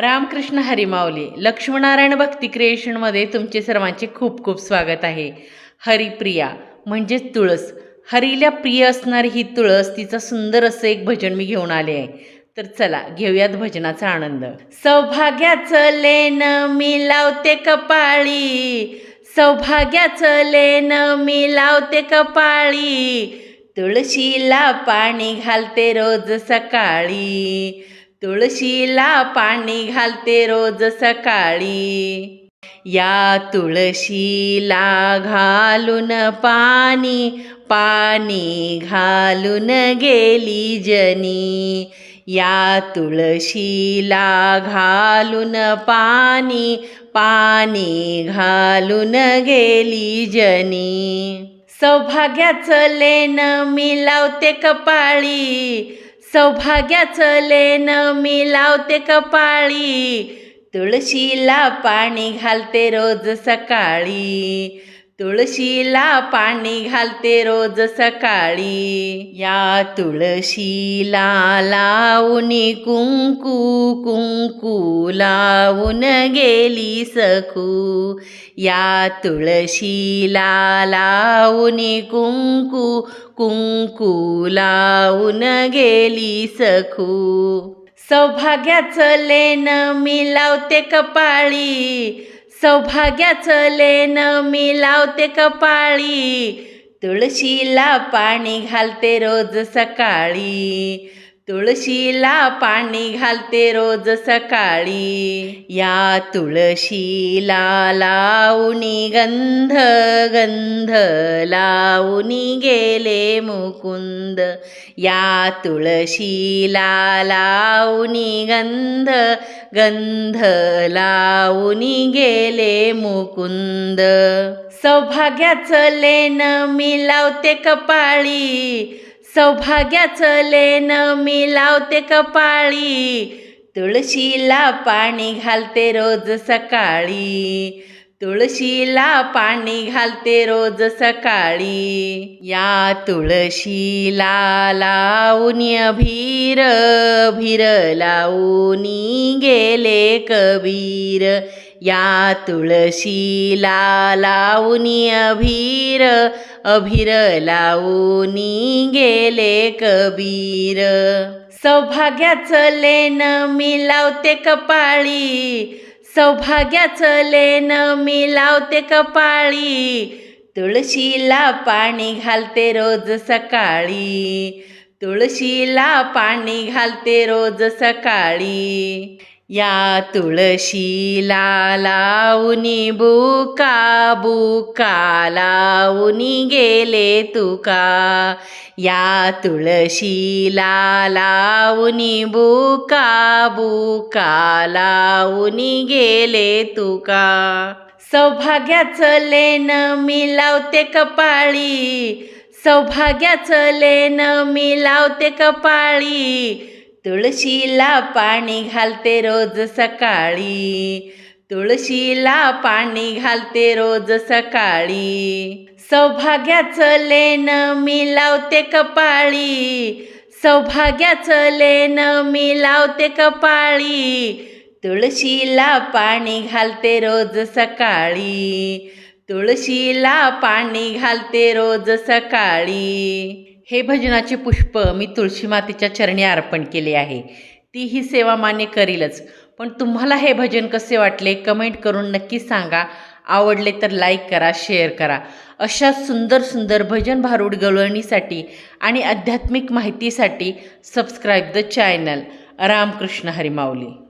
रामकृष्ण हरिमावली लक्ष्मीनारायण भक्ती क्रिएशनमध्ये तुमचे सर्वांचे खूप खूप स्वागत आहे. हरिप्रिया म्हणजेच तुळस. हरीला प्रिय असणारी ही तुळस तिचं सुंदर असं एक भजन मी घेऊन आले आहे. तर चला घेऊयात भजनाचा आनंद. सौभाग्याचं लेन मी लावते कपाळी. सौभाग्याचं लेन मी लावते कपाळी. तुळशीला पाणी घालते रोज सकाळी. तुळशीला पाणी घालते रोज सकाळी. या तुळशीला घालून पाणी पाणी घालून गेली जनी. या तुळशीला घालून पाणी पाणी घालून गेली जनी. सौभाग्याचं लेन मी लावते कपाळी सौभाग्याचं लेन मी लावते कपाळी. तुळशीला पाणी घालते रोज सकाळी. तुळशीला पाणी घालते रोज सकाळी. या तुळशीला लावून कुंकू कुंकू लावून गेली सखू. या तुळशीला लावून कुंकू कुंकू लावून गेली सखू. सौभाग्याचं लेन मी लावते कपाळी. सौभाग्याचं लेन मी लावते कपाळी. तुळशीला पाणी घालते रोज सकाळी. तुळशीला पाणी घालते रोज सकाळी. या तुळशीला लावणी गंध गंध लावणी गेले मुकुंद. या तुळशीला लावणी गंध गंध लावणी गेले मुकुंद. सौभाग्याचं लेन मी लावते कपाळी. सौभाग्याचं लेन मी लावते कपाळी. तुळशीला पाणी घालते रोज सकाळी. तुळशीला पाणी घालते रोज सकाळी. या तुळशीला लावून भीर भीर लावून गेले कबीर. या तुळशीला लावूनी अभीर अभिर लावूनी गेले कबीर. सौभाग्याचं लेन मी लावते कपाळी सौभाग्याचं लेन मी लावते कपाळी. तुळशीला पाणी घालते रोज सकाळी तुळशीला पाणी घालते रोज सकाळी. या तुळशीला लावणी बुका बुका लावणी गेले तुका. या तुळशीला लावणी बुका बुका लावणी गेले तुका. सौभाग्याचं लेन मी लावते कपाळी सौभाग्याचं लेन मी लावते कपाळी तुळशीला पाणी घालते रोज सकाळी. तुळशीला पाणी घालते रोज सकाळी. सौभाग्याचं लेन मी लावते कपाळी. सौभाग्याचं लेन मी लावते कपाळी. तुळशीला पाणी घालते रोज सकाळी. तुळशीला पाणी घालते रोज सकाळी. हे भजनाचे पुष्प मी तुळशी मातेच्या चरणी अर्पण केले आहे. ती ही सेवा मान्य करीलच. पण तुम्हाला हे भजन कसे वाटले कमेंट करून नक्की सांगा. आवडले तर लाईक करा शेअर करा. अशा सुंदर सुंदर भजन भारूड गवळणीसाठी आणि आध्यात्मिक माहितीसाठी subscribe the channel. Ramakrishna Harimauli.